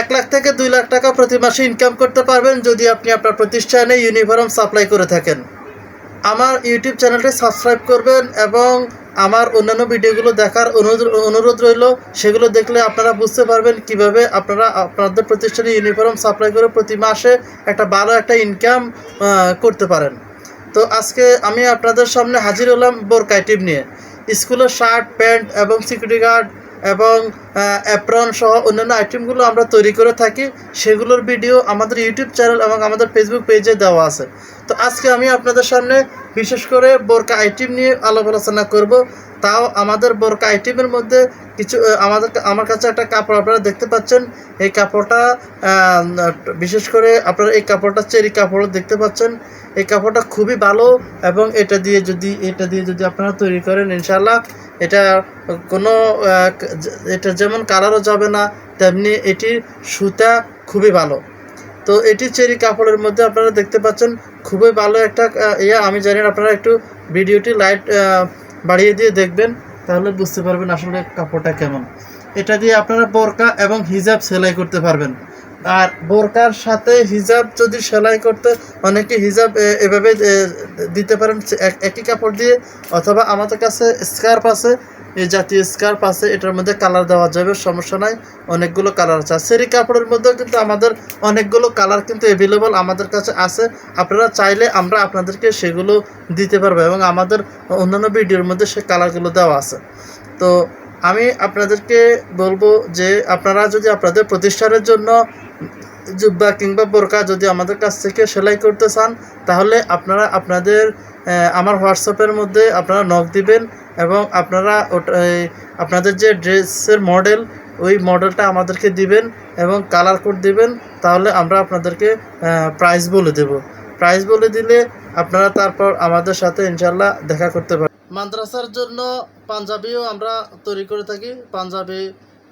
এক লাখ থেকে দুই লাখ টাকা প্রতি মাসে ইনকাম করতে পারবেন যদি আপনি আপনার প্রতিষ্ঠানে ইউনিফর্ম সাপ্লাই করে থাকেন। আমার ইউটিউব চ্যানেলটি সাবস্ক্রাইব করবেন এবং আমার অন্যান্য ভিডিওগুলো দেখার অনুরোধ রইল। সেগুলো দেখলে আপনারা বুঝতে পারবেন কীভাবে আপনারা আপনাদের প্রতিষ্ঠানে ইউনিফর্ম সাপ্লাই করে প্রতি মাসে একটা ভালো একটা ইনকাম করতে পারেন। তো আজকে আমি আপনাদের সামনে হাজির হলাম বোরকা আইটেম নিয়ে। স্কুলের শার্ট প্যান্ট এবং সিকিউরিটি গার্ড এবং অ্যাপ্রন সহ অন্যান্য আইটেমগুলো আমরা তৈরি করে থাকি, সেগুলোর ভিডিও আমাদের ইউটিউব চ্যানেল এবং আমাদের ফেসবুক পেজে দেওয়া আছে। তো আজকে আমি আপনাদের সামনে বিশেষ করে বোরকা আইটেম নিয়ে আলাপ আলোচনা করব। তাও আমাদের বোরকা আইটেমের মধ্যে কিছু আমাদের আমার কাছে একটা কাপড় আপনারা দেখতে পাচ্ছেন। এই কাপড়টা বিশেষ করে আপনারা এই কাপড়টা চেরি কাপড় দেখতে পাচ্ছেন। এই কাপড়টা খুবই ভালো এবং এটা দিয়ে যদি, এটা দিয়ে যদি আপনারা তৈরি করেন ইনশাল্লাহ এটা কোনো এটা যেমন কালারও যাবে না, তেমনি এটির সুতা খুবই ভালো। তো এটি চেরি কাপড়ের মধ্যে আপনারা দেখতে পাচ্ছেন, খুবই ভালো একটা ইয়ে। আমি জানি আপনারা একটু ভিডিওটি লাইট বাড়িয়ে দিয়ে দেখবেন, তাহলে বুঝতে পারবেন আসলে কাপড়টা কেমন। এটা দিয়ে আপনারা বোরকা এবং হিজাব সেলাই করতে পারবেন। আর বোরকার সাথে হিজাব যদি সেলাই করতে অনেকে হিজাব এভাবে দিতে পারেন এক- একই কাপড় দিয়ে, অথবা আমাদের কাছে স্কার্ফ আছে, এই জাতীয় স্কার্ফ আছে, এটার মধ্যে কালার দেওয়া যাবে, সমস্যা নাই, অনেকগুলো কালার আছে। সেরি কাপড়ের মধ্যেও কিন্তু আমাদের অনেকগুলো কালার কিন্তু অ্যাভেলেবল আমাদের কাছে আছে, আপনারা চাইলে আমরা আপনাদেরকে সেগুলো দিতে পারব এবং আমাদের অন্যান্য ভিডিওর মধ্যে সে কালারগুলো দেওয়া আছে। তো আমি আপনাদেরকে বলব যে আপনারা যদি আপনাদের প্রতিষ্ঠানের জন্য জুব্বা কিংবা বোরকা যদি আমাদের কাছ থেকে সেলাই করতে চান, তাহলে আপনারা আপনাদের আমার হোয়াটসঅ্যাপের মধ্যে আপনারা নক দিবেন এবং আপনারা আপনাদের যে ড্রেসের মডেল, ওই মডেলটা আমাদেরকে দিবেন এবং কালার কোড দিবেন, তাহলে আমরা আপনাদেরকে প্রাইস বলে দেব। প্রাইস বলে দিলে আপনারা তারপর আমাদের সাথে ইনশাল্লাহ দেখা করতে পারেন মাদ্রাসার জন্য পাঞ্জাবিও আমরা তৈরি করে থাকি। পাঞ্জাবি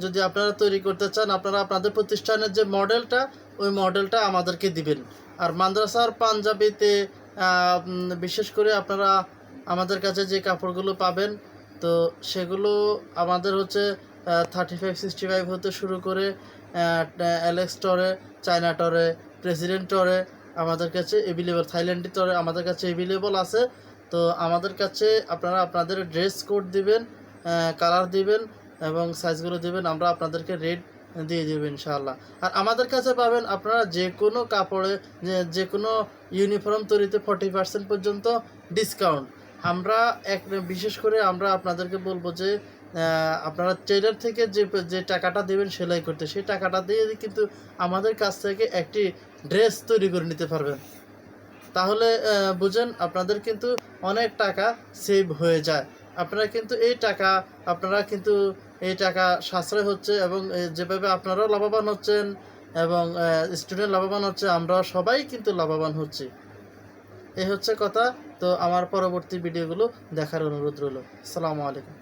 যদি আপনারা তৈরি করতে চান, আপনারা আপনাদের প্রতিষ্ঠানের যে মডেলটা, ওই মডেলটা আমাদেরকে দিবেন। আর মাদ্রাসার পাঞ্জাবিতে বিশেষ করে আপনারা আমাদের কাছে যে কাপড়গুলো পাবেন, তো সেগুলো আমাদের হচ্ছে থার্টি ফাইভ সিক্সটি ফাইভ হতে শুরু করে অ্যালেক্স টরে চায়না টরে প্রেসিডেন্ট টরে আমাদের কাছে এভেলেবল থাইল্যান্ডি টরে আমাদের কাছে এভেলেবল আছে। তো আমাদের কাছে আপনারা আপনাদের ড্রেস কোড দিবেন কালার দিবেন এবং সাইজগুলো দিবেন, আমরা আপনাদেরকে রেট দিয়ে দেবো ইনশাআল্লাহ। আর আমাদের কাছে পাবেন আপনারা যে কোনো কাপড়ে, যে কোনো ইউনিফর্ম তৈরিতে ফর্টি পার্সেন্ট পর্যন্ত ডিসকাউন্ট আমরা এক, বিশেষ করে আমরা আপনাদেরকে বলব যে আপনারা ট্রেডার থেকে যে যে টাকাটা দেবেন সেলাই করতে, সেই টাকাটা দিয়ে কিন্তু আমাদের কাছ থেকে একটি ড্রেস তৈরি করে নিতে পারবেন। তাহলে বুঝেন, আপনাদের কিন্তু অনেক টাকা সেভ হয়ে যায়। আপনারা কিন্তু এই টাকা, আপনারা কিন্তু এই টাকা সাশ্রয় হচ্ছে এবং যেভাবে আপনারাও লাভবান হচ্ছেন এবং স্টুডেন্ট লাভবান হচ্ছে আমরা সবাই কিন্তু লাভবান হচ্ছি। এই হচ্ছে কথা। তো আমার পরবর্তী ভিডিওগুলো দেখার অনুরোধ রইল। আসসালামু আলাইকুম।